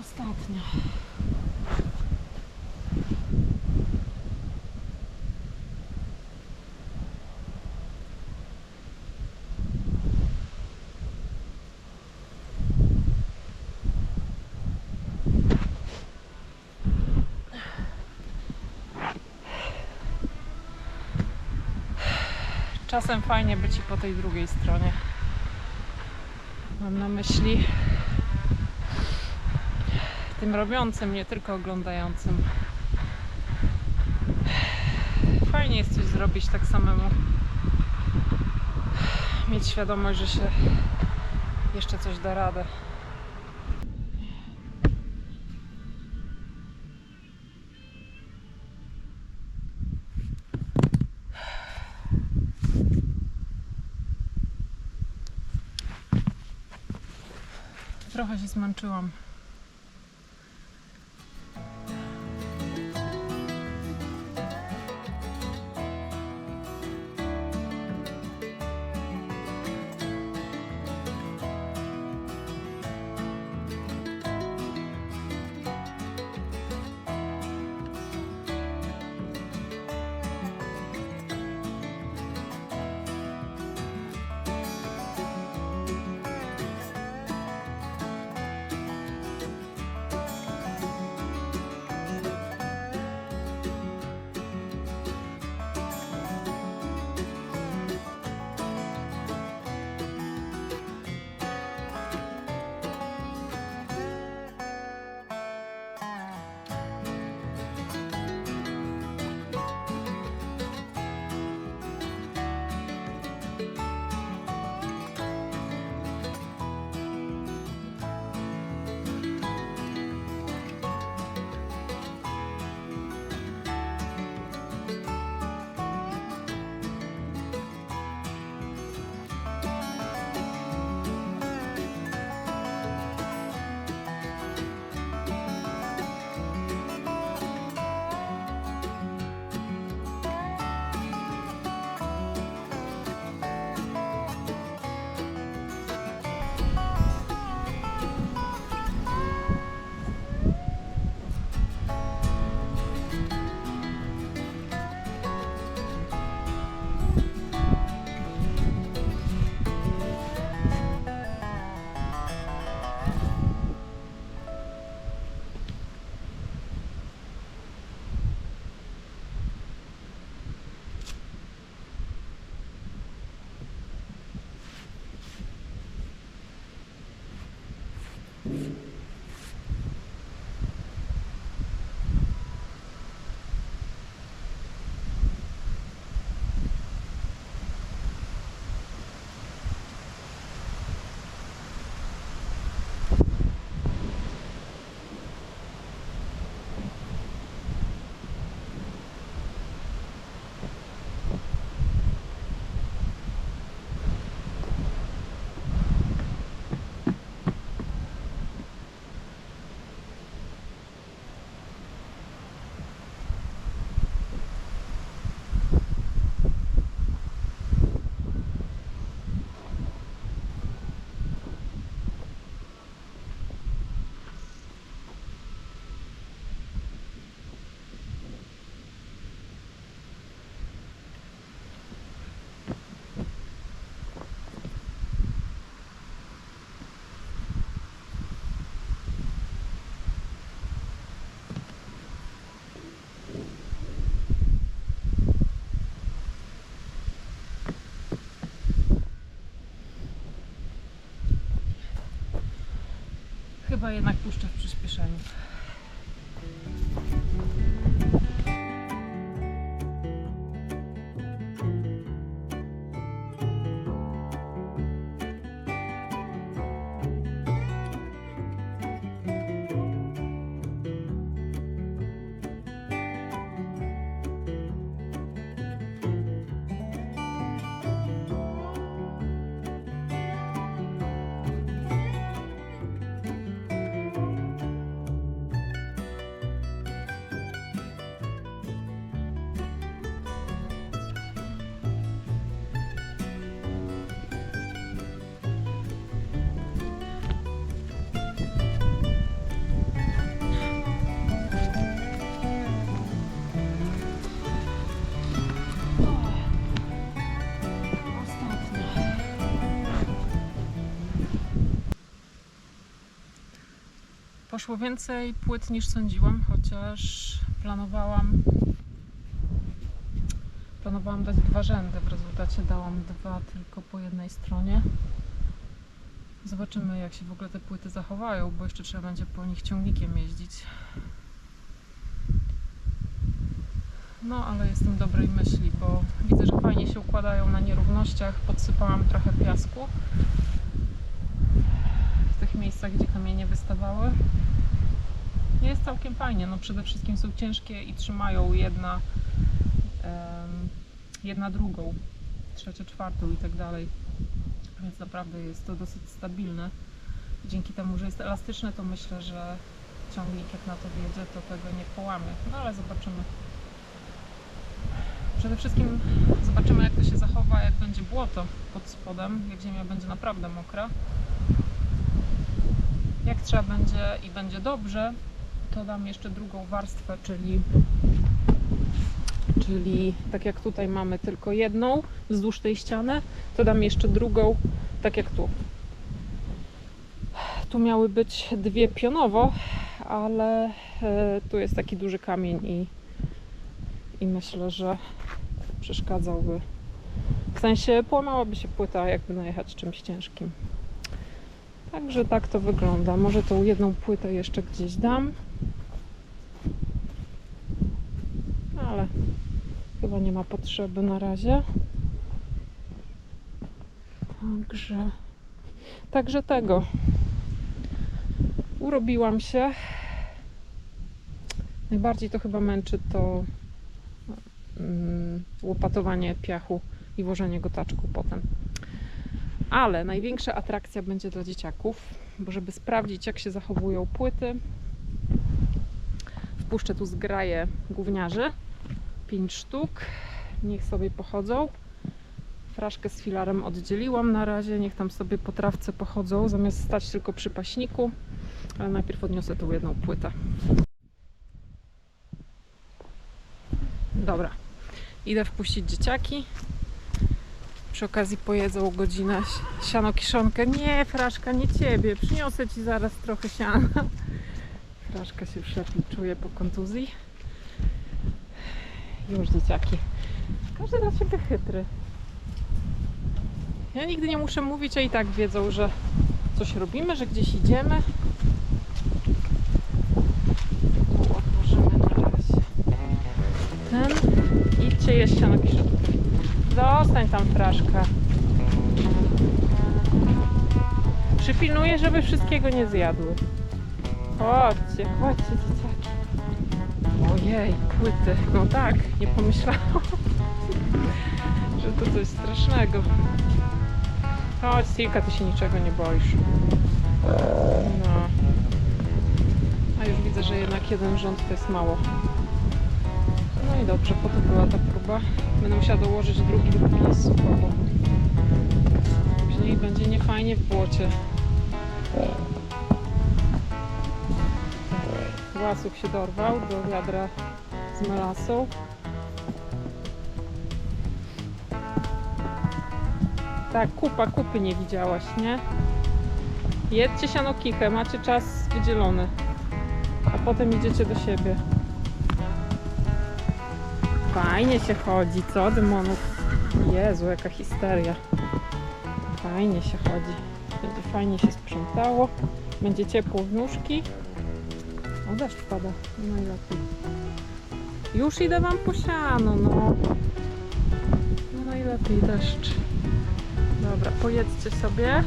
ostatnia. Czasem fajnie być i po tej drugiej stronie. Mam na myśli tym robiącym, nie tylko oglądającym. Fajnie jest coś zrobić tak samemu. Mieć świadomość, że się jeszcze coś da radę. Trochę się zmęczyłam. Chyba jednak puszczę w przyspieszeniu. Poszło więcej płyt niż sądziłam, chociaż planowałam planowałam dać dwa rzędy. W rezultacie dałam dwa tylko po jednej stronie. Zobaczymy jak się w ogóle te płyty zachowają, bo jeszcze trzeba będzie po nich ciągnikiem jeździć. No, ale jestem dobrej myśli, bo widzę, że fajnie się układają na nierównościach. Podsypałam trochę piasku miejscach, gdzie kamienie wystawały. Jest całkiem fajnie. No, przede wszystkim są ciężkie i trzymają jedna, jedna drugą, trzecią, czwartą i tak dalej. Więc naprawdę jest to dosyć stabilne. Dzięki temu, że jest elastyczne, to myślę, że ciągnik jak na to wjedzie, to tego nie połamie. No ale zobaczymy. Przede wszystkim zobaczymy, jak to się zachowa, jak będzie błoto pod spodem, jak ziemia będzie naprawdę mokra. Jak trzeba będzie i będzie dobrze, to dam jeszcze drugą warstwę, czyli, czyli tak jak tutaj mamy tylko jedną wzdłuż tej ściany, to dam jeszcze drugą, tak jak tu. Tu miały być dwie pionowo, ale e, tu jest taki duży kamień i, i myślę, że przeszkadzałby. W sensie połamałaby się płyta, jakby najechać czymś ciężkim. Także tak to wygląda. Może tą jedną płytę jeszcze gdzieś dam. Ale chyba nie ma potrzeby na razie. Także, także tego. Urobiłam się. Najbardziej to chyba męczy to mm, łopatowanie piachu i włożenie go taczku potem. Ale największa atrakcja będzie dla dzieciaków, bo żeby sprawdzić, jak się zachowują płyty, wpuszczę tu zgraję gówniarzy, 5 sztuk, niech sobie pochodzą. Fraszkę z filarem oddzieliłam na razie, niech tam sobie po trawce pochodzą, zamiast stać tylko przy paśniku, ale najpierw odniosę tą jedną płytę. Dobra, idę wpuścić dzieciaki. Przy okazji pojedzą godzinę si- siano kiszonkę. Nie, Fraszka, nie ciebie. Przyniosę ci zaraz trochę siana. Fraszka się przepił, czuje po kontuzji. Już dzieciaki. Każdy na siebie chytry. Ja nigdy nie muszę mówić, a i tak wiedzą, że coś robimy, że gdzieś idziemy. Tu otworzymy na razie. Ten. Idźcie jeść siano kiszonkę. Zostań tam, fraszka. Przypilnuję, żeby wszystkiego nie zjadły. Chodźcie, chodźcie, dzieciaki. Ojej, płyty. No tak, nie pomyślałam, że to coś strasznego. Chodź, Silka, ty się niczego nie boisz. No. A już widzę, że jednak jeden rząd to jest mało. No i dobrze, po to była ta próba. Będę musiała dołożyć drugi, sucho, bo później będzie niefajnie w błocie. Łasuch się dorwał do wiadra z melasą. Tak, kupa kupy nie widziałaś, nie? Jedźcie siano kichę, macie czas wydzielony. A potem idziecie do siebie. Fajnie się chodzi, co demonów? Jezu, jaka histeria. Fajnie się chodzi. Będzie fajnie się sprzątało. Będzie ciepło w nóżki. O, deszcz pada. Najlepiej. Już idę wam po no. No najlepiej deszcz. Dobra, pojedzcie sobie.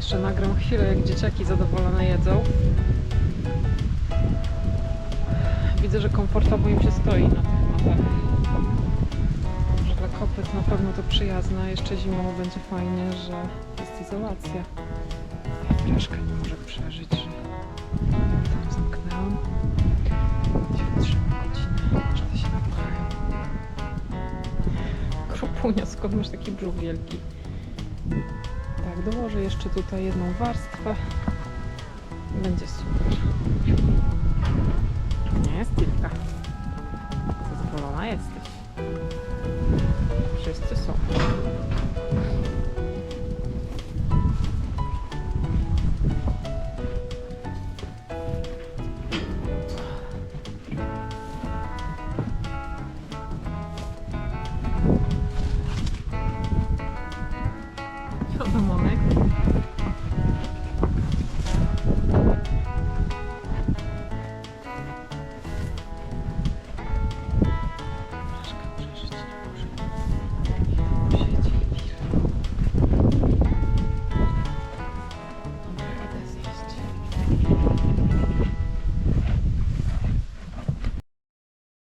Jeszcze nagram chwilę, jak dzieciaki zadowolone jedzą. Widzę, że komfortowo im się stoi na tych matach. Że dla kopyt na pewno to przyjazne. Jeszcze zimą będzie fajnie, że jest izolacja. Troszkę nie może przeżyć, że tam zamknęłam. Krupunio, skąd masz taki brzuch wielki? Dołożę jeszcze tutaj jedną warstwę. Będzie super. Nie jest kilka. Zadowolona jesteś.